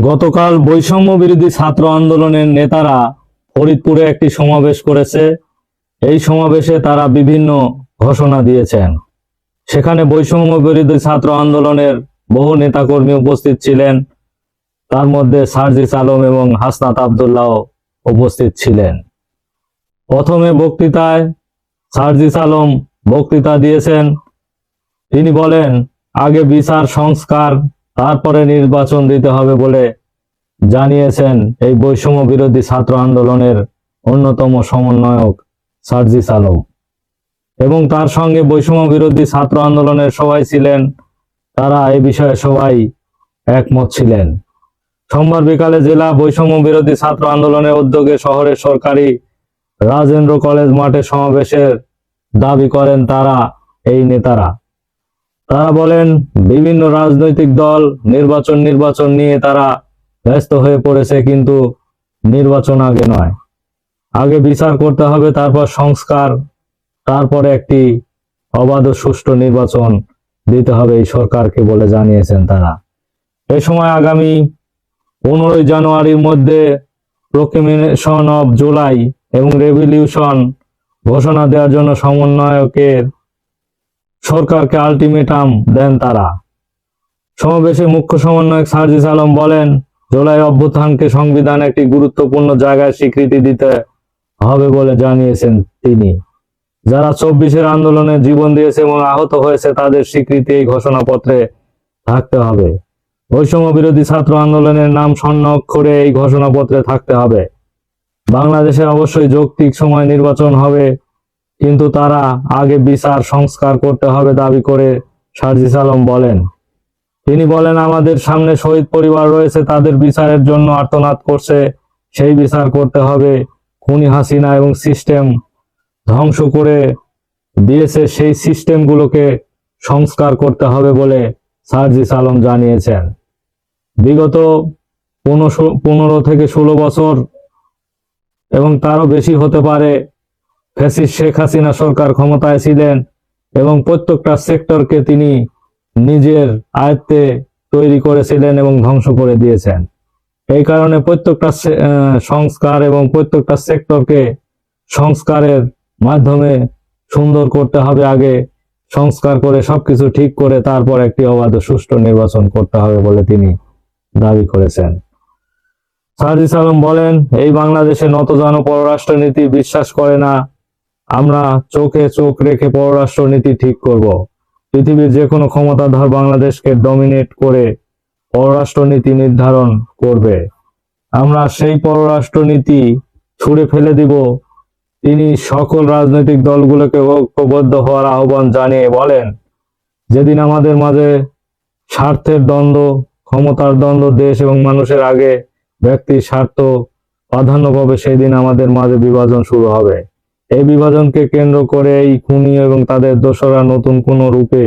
গতকাল বৈষম্য বিরোধী ছাত্র আন্দোলনের নেতারা ফরিদপুরে একটি সমাবেশ করেছে। এই সমাবেশে তারা বিভিন্ন ঘোষণা দিয়েছেন। সেখানে বৈষম্য বিরোধী ছাত্র আন্দোলনের বহু নেতাকর্মী উপস্থিত ছিলেন। তার মধ্যে সার্জিস আলম এবং হাসনাত আবদুল্লাহ উপস্থিত ছিলেন। প্রথমে বক্তৃতায় সার্জিস আলম বক্তৃতা দিয়েছেন। তিনি বলেন, আগে বিচার, সংস্কার তারপরে নির্বাচন দিতে হবে বলে জানিয়েছেন এই বৈষম্য বিরোধী ছাত্র আন্দোলনের অন্যতম সমন্বয়ক সার্জিস আলম। এবং তার সঙ্গে বৈষম্য বিরোধী ছাত্র আন্দোলনের সবাই ছিলেন, তারা এই বিষয়ে সবাই একমত ছিলেন। সোমবার বিকালে জেলা বৈষম্য বিরোধী ছাত্র আন্দোলনের উদ্যোগে শহরের সরকারি রাজেন্দ্র কলেজ মাঠে সমাবেশের দাবি করেন তারা, এই নেতারা। তারা বলেন, বিভিন্ন রাজনৈতিক দল নির্বাচন নির্বাচন নিয়ে তারা ব্যস্ত হয়ে পড়েছে, কিন্তু নির্বাচন আগে নয়। আগে বিচার করতে হবে, তারপর সংস্কার, তারপরে একটি অবাধ সুষ্ঠু নির্বাচন দিতে হবে এই সরকারকে বলে জানিয়েছেন তারা। এ সময় আগামী পনেরোই জানুয়ারির মধ্যে প্রোক্লেমেশন অফ জুলাই এবং রেভলিউশন ঘোষণা দেওয়ার জন্য সমন্বয়কের সরকারকে আলটিমেটাম দেন তারা। সমাবেশে মুখ্য সমন্বয়ক সার্জিস আলম বলেন, জুলাই অভ্যুত্থানকে সংবিধান একটি গুরুত্বপূর্ণ জায়গায় স্বীকৃতি দিতে হবে বলে জানিয়েছেন তিনি। যারা চব্বিশের আন্দোলনে জীবন দিয়েছে এবং আহত হয়েছে, তাদের স্বীকৃতি এই ঘোষণাপত্রে থাকতে হবে। বৈষম্য বিরোধী ছাত্র আন্দোলনের নাম স্বর্ণ অক্ষরে এই ঘোষণাপত্রে থাকতে হবে। বাংলাদেশে অবশ্যই যৌক্তিক সময় নির্বাচন হবে কিন্তু তারা আগে বিচার সংস্কার করতে হবে দাবি করে সার্জিস আলম বলেন। তিনি বলেন, আমাদের সামনে শহীদ পরিবার রয়েছে, তাদের বিচারের জন্য আর্তনাদ করছে, সেই বিচার করতে হবে। খুনি হাসিনা এবং সিস্টেম ধ্বংস করে দিয়েছে, সেই সিস্টেমগুলোকে সংস্কার করতে হবে বলে সার্জিস আলম জানিয়েছেন। বিগত পনেরো থেকে ষোলো বছর এবং তারও বেশি হতে পারে ফ্যাসিস্ট শেখ হাসিনা সরকার ক্ষমতায় ছিলেন এবং প্রত্যেকটা সেক্টরকে তিনি নিজের আয়ত্তে তৈরি করেছিলেন এবং ধ্বংস করে দিয়েছেন। এই কারণে প্রত্যেকটা সংস্কার এবং প্রত্যেকটা সেক্টরকে সংস্কারের মাধ্যমে সুন্দর করতে হবে, আগে সংস্কার করে সবকিছু ঠিক করে তারপর একটি অবাধ সুষ্ঠু নির্বাচন করতে হবে বলে তিনি দাবি করেছেন। সার্জিস আলম বলেন, এই বাংলাদেশে নতজানো পররাষ্ট্রনীতি বিশ্বাস করে না আমরা চোখে চোখ রেখে পররাষ্ট্রনীতি ঠিক করব। পৃথিবীর যে কোনো ক্ষমতাধর বাংলাদেশকে ডমিনেট করে পররাষ্ট্রনীতি নির্ধারণ করবে। আমরা সেই পররাষ্ট্রনীতি ছুঁড়ে ফেলে দিব। তিনি সকল রাজনৈতিক দলগুলোকে ঐক্যবদ্ধ হওয়ার আহ্বান জানিয়ে বলেন, যেদিন আমাদের মাঝে স্বার্থের দ্বন্দ্ব, ক্ষমতার দ্বন্দ্ব, দেশ এবং মানুষের আগে ব্যক্তির স্বার্থ প্রাধান্য পাবে সেই দিন আমাদের মাঝে বিভাজন শুরু হবে। এই বিভাজনকে কেন্দ্র করে এই খুনি এবং তাদের দোসরা নতুন কোন রূপে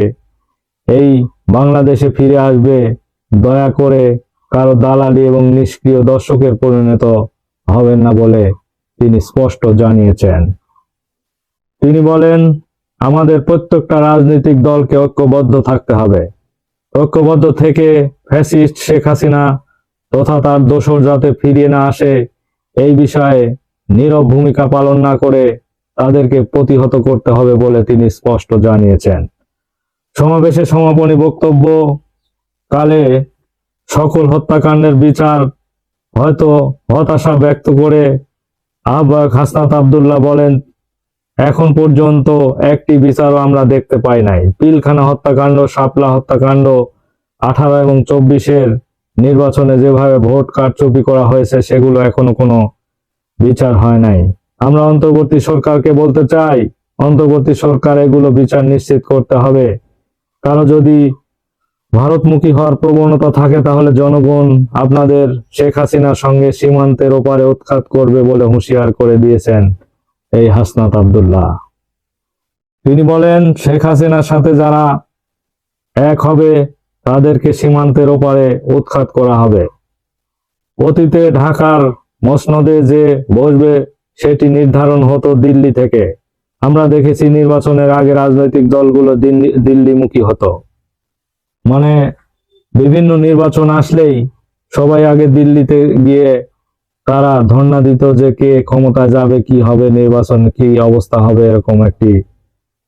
এই বাংলাদেশে ফিরে আসবে, দয়া করে কারও দালালি এবং নিষ্ক্রিয় দর্শকের পরিণত হবেন না বলে তিনি স্পষ্ট জানিয়েছেন। তিনি বলেন, আমাদের প্রত্যেকটা রাজনৈতিক দলকে ঐক্যবদ্ধ থাকতে হবে। ঐক্যবদ্ধ থেকে ফ্যাসিস্ট শেখ হাসিনা তথা তার দোসর যাতে ফিরিয়ে না আসে, এই বিষয়ে নীরব ভূমিকা পালন না করে তাদেরকে প্রতিহত করতে হবে বলে তিনি স্পষ্ট জানিয়েছেন। সমাবেশে সমাপনী বক্তব্য কালে সকল হত্যাকাণ্ডের বিচার হয়তো হতাশা ব্যক্ত করে আহ্বায়ক হাসনাত আবদুল্লাহ বলেন, এখন পর্যন্ত একটি বিচারও আমরা দেখতে পাই নাই। পিলখানা হত্যাকাণ্ড, শাপলা হত্যাকাণ্ড, আঠারো এবং চব্বিশের নির্বাচনে যেভাবে ভোট কারচুপি করা হয়েছে, সেগুলো এখনও কোনো বিচার হয় নাই। আমরা অন্তর্বর্তী সরকারকে বলতে চাই, অন্তর্বর্তী সরকার এগুলো বিচার নিশ্চিত করতে হবে। কারও যদি ভারতমুখী হওয়ার প্রবণতা থাকে, তাহলে জনগণ আপনাদের শেখ হাসিনার সঙ্গে সীমান্তের ওপারে উৎখাত করবে বলে হুঁশিয়ার করে দিয়েছেন এই হাসনাত আবদুল্লাহ। তিনি বলেন, শেখ হাসিনার সাথে যারা এক হবে, তাদেরকে সীমান্তের ওপারে উৎখাত করা হবে। অতীতে ঢাকার মসনদে যে বসবে সেটি নির্ধারণ হতো দিল্লি থেকে। আমরা দেখেছি নির্বাচনের আগে রাজনৈতিক দলগুলো দিল্লি- দিল্লিমুখী হতো। মানে বিভিন্ন নির্বাচন আসলেই সবাই আগে দিল্লিতে গিয়ে তারা ধর্ণা দিত যে কে ক্ষমতা যাবে, কি হবে, নির্বাচন কি অবস্থা হবে এরকম একটি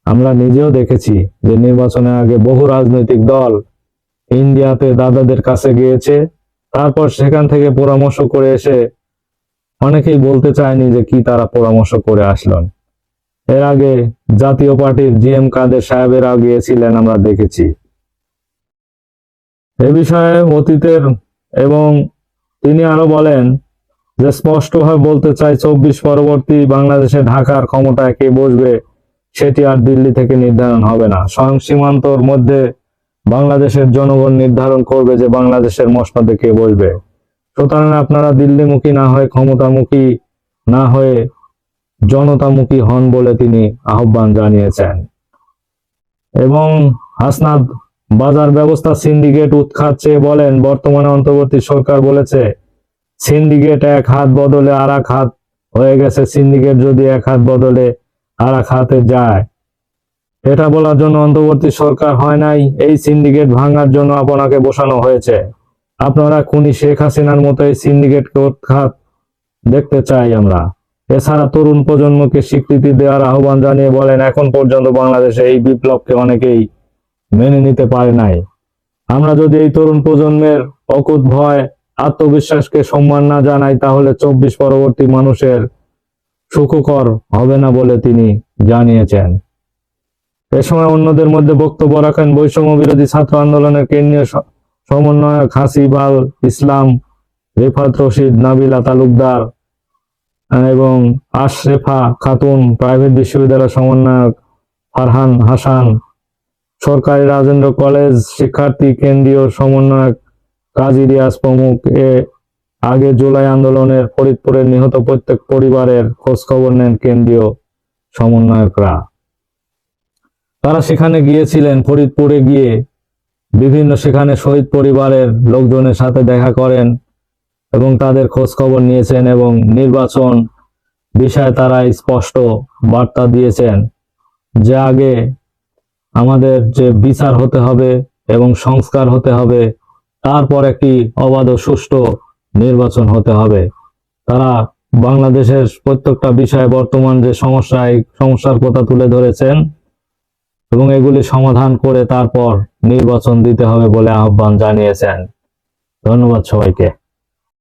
আমরা নিজেও দেখেছি যে নির্বাচনের আগে বহু রাজনৈতিক দল ইন্ডিয়াতে দাদাদের কাছে গিয়েছে, তারপর সেখান থেকে পরামর্শ করে এসে অনেকেই বলতে চায়নি যে কি তারা পরামর্শ করে আসলেন। এর আগে জাতীয় পার্টির জি এম কাদের সাহেবেরা গিয়েছিলেন, আমরা দেখেছি। এ বিষয়ে অতীতের এবং তিনি আরও বলেন যে, স্পষ্টভাবে বলতে চাই, চব্বিশ পরবর্তী বাংলাদেশে ঢাকার ক্ষমতায় কে বসবে সেটি আর দিল্লি থেকে নির্ধারণ হবে না। স্বয়ং সীমান্তর মধ্যে বাংলাদেশের জনগণ নির্ধারণ করবে যে বাংলাদেশের মসনদে কে বসবে। সুতরাং আপনারা দিল্লিমুখী না হয়ে, ক্ষমতামুখী না হয়ে জনতামুখী হন বলে তিনি আহ্বান জানিয়েছেন। এবং হাসনাদ বাজার ব্যবস্থা সিন্ডিকেট উৎখাত চেয়ে বলেন, বর্তমানে অন্তর্বর্তী সরকার বলেছে, সিন্ডিকেট এক হাত বদলে আর এক হাত হয়ে গেছে, সিন্ডিকেট যদি এক হাত বদলে আর এক হাতে যায়। এটা বলার জন্য অন্তর্বর্তী সরকার হয় নাই, এই সিন্ডিকেট ভাঙার জন্য আপনাকে বসানো হয়েছে। আপনারা খুনি শেখ হাসিনার মতো এই সিন্ডিকেটকে উৎখাত দেখতে চাই আমরা। এছাড়া তরুণ প্রজন্মকে স্বীকৃতি দেওয়ার আহ্বান জানিয়ে বলেন, এখন পর্যন্ত বাংলাদেশে এই বিপ্লবকে অনেকেই মেনে নিতে পারে নাই। আমরা যদি এই তরুণ প্রজন্মের অকুত ভয়, আত্মবিশ্বাসকে সম্মান না জানাই, তাহলে চব্বিশ পরবর্তী মানুষের সুখকর হবে না বলে তিনি জানিয়েছেন। এ সময় অন্যদের মধ্যে বক্তব্য রাখেন বৈষম্য বিরোধী ছাত্র আন্দোলনের কেন্দ্রীয় সমন্বয়ক হাসিবাল ইসলাম, রেফাত রশিদ, নাবিলা তালুকদার, এবং আশরেফা খাতুন, প্রাইভেট বিশ্ববিদ্যালয় সমন্বয়ক ফারহান হাসান। সরকারি রাজেন্দ্র কলেজ শিক্ষার্থী কেন্দ্রীয় সমন্বয়ক কাজী রিয়াজ প্রমুখ এ আগে জুলাই আন্দোলনের ফরিদপুরের নিহত প্রত্যেক পরিবারের খোঁজ খবর নেন কেন্দ্রীয় সমন্বয়করা। তারা সেখানে গিয়েছিলেন ফরিদপুরে গিয়ে বিভিন্ন সেখানে শহীদ পরিবারের লোকজনের সাথে দেখা করেন এবং তাদের খোঁজ খবর নিয়েছেন এবং নির্বাচন বিষয়ে তারা স্পষ্ট বার্তা দিয়েছেন যে আগে আমাদের যে বিচার হতে হবে এবং সংস্কার হতে হবে, তারপর একটি অবাধ সুষ্ঠু নির্বাচন হতে হবে। তারা বাংলাদেশের প্রত্যেকটা বিষয়ে বর্তমান যে সমস্যা এই সমস্যার কথা তুলে ধরেছেন এবং এগুলি সমাধান করে তারপর নির্বাচন দিতে হবে বলে আহ্বান জানিয়েছেন। ধন্যবাদ সবাইকে।